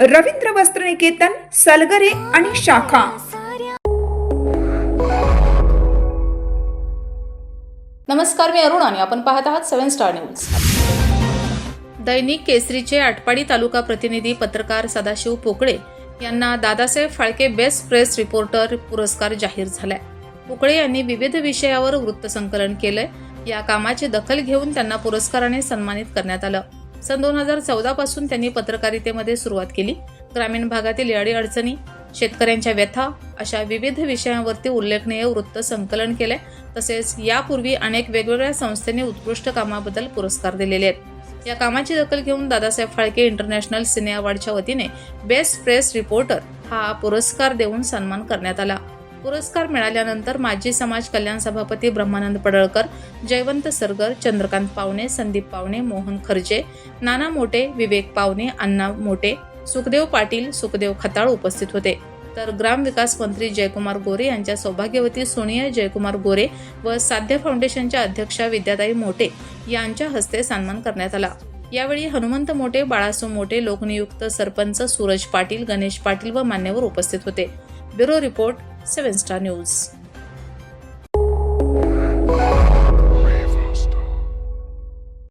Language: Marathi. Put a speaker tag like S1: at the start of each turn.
S1: रवींद्र वस्त्रनिकेतन सलगरे आणि शाखा.
S2: नमस्कार मी अरुण आणि आपण पाहत आहात सेव्हन स्टार न्यूज. दैनिक केसरीचे आटपाडी तालुका प्रतिनिधी पत्रकार सदाशिव पोकळे यांना Dadasaheb Phalke best press reporter पुरस्कार जाहीर झालाय. पोकळे यांनी विविध विषयावर वृत्तसंकलन केलंय. या कामाची दखल घेऊन त्यांना पुरस्काराने सन्मानित करण्यात आलं. सन दोन हजार चौदा पासून त्यांनी पत्रकारितेमध्ये सुरुवात केली. ग्रामीण भागातील अडी अडचणी शेतकऱ्यांच्या व्यथा अशा विविध विषयांवरती उल्लेखनीय वृत्त संकलन केले तसेच यापूर्वी अनेक वेगवेगळ्या संस्थेने उत्कृष्ट कामाबद्दल पुरस्कार दिलेले आहेत. या कामाची दखल घेऊन दादासाहेब फाळके इंटरनॅशनल सिने अवॉर्डच्या वतीने बेस्ट प्रेस रिपोर्टर हा पुरस्कार देऊन सन्मान करण्यात आला. पुरस्कार मिळाल्यानंतर माजी समाज कल्याण सभापती ब्रह्मानंद पडळकर जयवंत सरगर चंद्रकांत पावणे संदीप पावणे मोहन खर्जे नाना मोटे विवेक पावणे अण्णा मोटे सुखदेव पाटील सुखदेव खताळ उपस्थित होते. तर ग्रामविकास मंत्री जयकुमार गोरे यांच्या सौभाग्यवती सोनिया जयकुमार गोरे व साध्य फाउंडेशनच्या अध्यक्षा विद्याताई मोटे यांच्या हस्ते सन्मान करण्यात आला. यावेळी हनुमंत मोटे बाळासू मोटे लोकनियुक्त सरपंच सूरज पाटील गणेश पाटील व मान्यवर उपस्थित होते. Bureau report seven star news